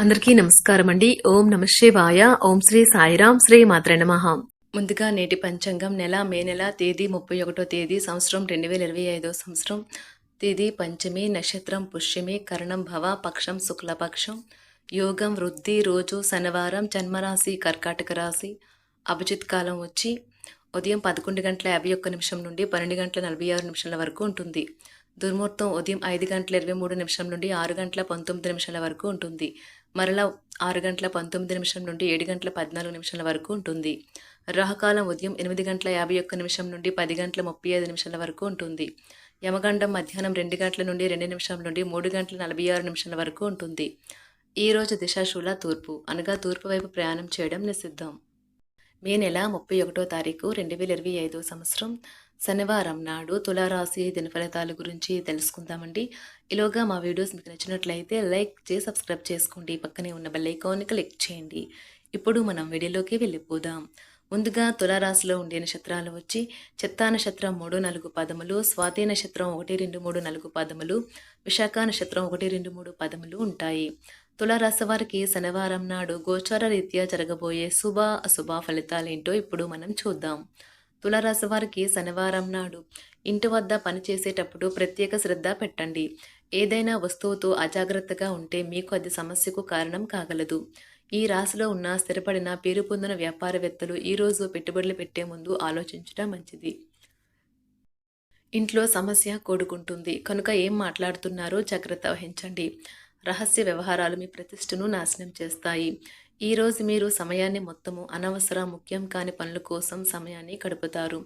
అందరికీ నమస్కారం అండి. ఓం నమ శివాయ. ఓం శ్రీ సాయిరాం శ్రీ మాత్ర నమః. ముందుగా నేటి పంచాంగం నెల మే నెల తేదీ ముప్పై ఒకటో తేదీ సంవత్సరం రెండు వేల ఇరవై ఐదో సంవత్సరం. తేదీ పంచమి నక్షత్రం పుష్యమి కరణం భవ పక్షం శుక్లపక్షం. యోగం వృద్ధి రోజు శనివారం జన్మరాశి కర్కాటక రాశి. అభిజిత్ కాలం వచ్చి ఉదయం పదకొండు గంటల యాభై ఒక్క నిమిషం నుండి పన్నెండు గంటల నలభై ఆరు నిమిషాల వరకు ఉంటుంది. దుర్ముహూర్తం ఉదయం ఐదు గంటల ఇరవై మూడు నిమిషం నుండి ఆరు గంటల పంతొమ్మిది నిమిషాల వరకు ఉంటుంది. మరలా ఆరు గంటల పంతొమ్మిది నిమిషం నుండి ఏడు గంటల పద్నాలుగు నిమిషాల వరకు ఉంటుంది. రాహకాలం ఉదయం ఎనిమిది గంటల యాభై ఒక్క నిమిషం నుండి పది గంటల ముప్పై ఐదు నిమిషాల వరకు ఉంటుంది. యమగండం మధ్యాహ్నం రెండు గంటల నుండి రెండు నిమిషాల నుండి మూడు గంటల నలభై ఆరు నిమిషాల వరకు ఉంటుంది. ఈ రోజు దిశాశూల తూర్పు అనగా తూర్పు వైపు ప్రయాణం చేయడం నిషిద్ధం. మే నెల ముప్పై ఒకటో తారీఖు రెండు వేల ఇరవై ఐదో సంవత్సరం శనివారం నాడు తులారాశి దినఫలితాల గురించి తెలుసుకుందామండి. ఇలాగా మా వీడియోస్ మీకు నచ్చినట్లయితే లైక్ చేసి సబ్స్క్రైబ్ చేసుకోండి. పక్కనే ఉన్న బెల్ ఐకాన్ని క్లిక్ చేయండి. ఇప్పుడు మనం వీడియోలోకి వెళ్ళిపోదాం. ముందుగా తులారాశిలో ఉండే నక్షత్రాలు వచ్చి చిత్తా నక్షత్రం మూడు నాలుగు పదములు స్వాతి నక్షత్రం ఒకటి రెండు మూడు నాలుగు పదములు విశాఖ నక్షత్రం ఒకటి రెండు మూడు పదములు ఉంటాయి. తులారాశి వారికి శనివారం నాడు గోచార రీత్యా జరగబోయే శుభ అశుభ ఫలితాలేంటో ఇప్పుడు మనం చూద్దాం. తులారాశి వారికి శనివారం నాడు ఇంటి వద్ద పనిచేసేటప్పుడు ప్రత్యేక శ్రద్ధ పెట్టండి. ఏదైనా వస్తువుతో అజాగ్రత్తగా ఉంటే మీకు అది సమస్యకు కారణం కాగలదు. ఈ రాశిలో ఉన్న స్థిరపడిన పేరు పొందిన వ్యాపారవేత్తలు ఈరోజు పెట్టుబడులు పెట్టే ముందు ఆలోచించడం మంచిది. ఇంట్లో సమస్య కోడుకుంటుంది. కనుక ఏం మాట్లాడుతున్నారో జాగ్రత్త వహించండి. రహస్య వ్యవహారాలు మీ ప్రతిష్టను నాశనం చేస్తాయి. ఈ రోజు మీరు సమయాన్ని మొత్తము అనవసర ముఖ్యం కాని పనుల కోసం సమయాన్ని గడుపుతారు.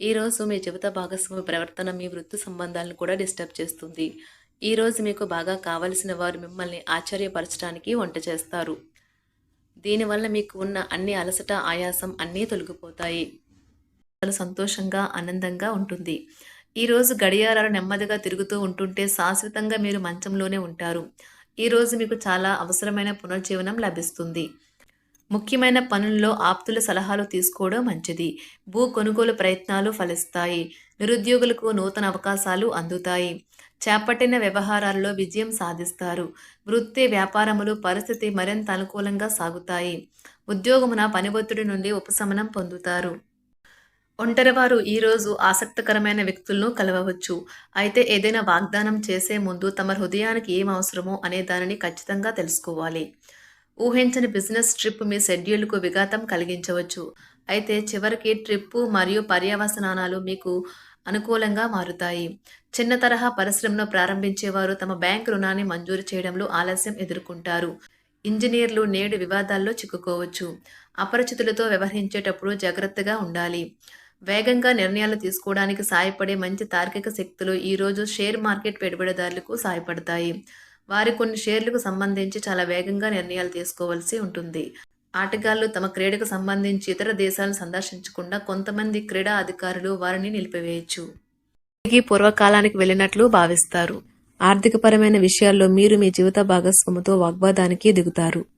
ఈరోజు మీ జీవిత భాగస్వామి ప్రవర్తన మీ వృత్తి సంబంధాలను కూడా డిస్టర్బ్ చేస్తుంది. ఈ రోజు మీకు బాగా కావలసిన వారు మిమ్మల్ని ఆశ్చర్యపరచడానికి వంట చేస్తారు. దీనివల్ల మీకు ఉన్న అన్ని అలసట ఆయాసం అన్నీ తొలగిపోతాయి. చాలా సంతోషంగా ఆనందంగా ఉంటుంది. ఈరోజు గడియారాలు నెమ్మదిగా తిరుగుతూ ఉంటుంటే శాశ్వతంగా మీరు మంచంలోనే ఉంటారు. ఈరోజు మీకు చాలా అవసరమైన పునర్జీవనం లభిస్తుంది. ముఖ్యమైన పనుల్లో ఆప్తుల సలహాలు తీసుకోవడం మంచిది. భూ కొనుగోలు ప్రయత్నాలు ఫలిస్తాయి. నిరుద్యోగులకు నూతన అవకాశాలు అందుతాయి. చేపట్టిన వ్యవహారాల్లో విజయం సాధిస్తారు. వృత్తి వ్యాపారములు పరిస్థితి మరింత అనుకూలంగా సాగుతాయి. ఉద్యోగమున పని ఒత్తిడి నుండి ఉపశమనం పొందుతారు. ఒంటరివారు ఈరోజు ఆసక్తికరమైన వ్యక్తులను కలవవచ్చు. అయితే ఏదైనా వాగ్దానం చేసే ముందు తమ హృదయానికి ఏం అవసరమో అనే దానిని ఖచ్చితంగా తెలుసుకోవాలి. ఊహించని బిజినెస్ ట్రిప్ మీ షెడ్యూల్కు విఘాతం కలిగించవచ్చు. అయితే చివరికి ట్రిప్పు మరియు పర్యవసనాలు మీకు అనుకూలంగా మారుతాయి. చిన్న తరహా పరిశ్రమను ప్రారంభించేవారు తమ బ్యాంక్ రుణాన్ని మంజూరు చేయడంలో ఆలస్యం ఎదుర్కొంటారు. ఇంజనీర్లు నేడు వివాదాల్లో చిక్కుకోవచ్చు. అపరిచితులతో వ్యవహరించేటప్పుడు జాగ్రత్తగా ఉండాలి. వేగంగా నిర్ణయాలు తీసుకోవడానికి సాయపడే మంచి తార్కిక శక్తులు ఈరోజు షేర్ మార్కెట్ పెట్టుబడిదారులకు సాయపడతాయి వారి కొన్ని షేర్లకు సంబంధించి చాలా వేగంగా నిర్ణయాలు తీసుకోవాల్సి ఉంటుంది. ఆటగాళ్ళు తమ క్రీడకు సంబంధించి ఇతర దేశాలను సందర్శించకుండా కొంతమంది క్రీడా అధికారులు వారిని నిలిపివేయచ్చు. తిరిగి పూర్వకాలానికి వెళ్ళినట్లు భావిస్తారు. ఆర్థికపరమైన విషయాల్లో మీరు మీ జీవిత భాగస్వామితో వాగ్వాదానికి దిగుతారు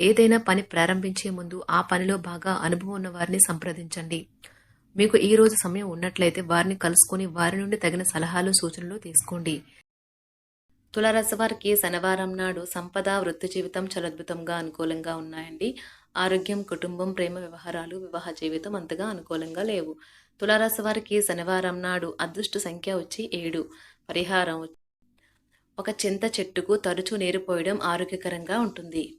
ఏదైనా పని ప్రారంభించే ముందు ఆ పనిలో బాగా అనుభవం ఉన్న వారిని సంప్రదించండి. మీకు ఈ రోజు సమయం ఉన్నట్లయితే వారిని కలుసుకుని వారి నుండి తగిన సలహాలు సూచనలు తీసుకోండి. తులారాశి వారికి శనివారం నాడు సంపద వృత్తి జీవితం చాలా అద్భుతంగా అనుకూలంగా ఉన్నాయండి. ఆరోగ్యం కుటుంబం ప్రేమ వ్యవహారాలు వివాహ జీవితం అంతగా అనుకూలంగా లేవు. తులారాశి వారికి శనివారం నాడు అదృష్ట సంఖ్య వచ్చి ఏడు. పరిహారం ఒక చింత చెట్టుకు తరచూ నీరు పోయడం ఆరోగ్యకరంగా ఉంటుంది.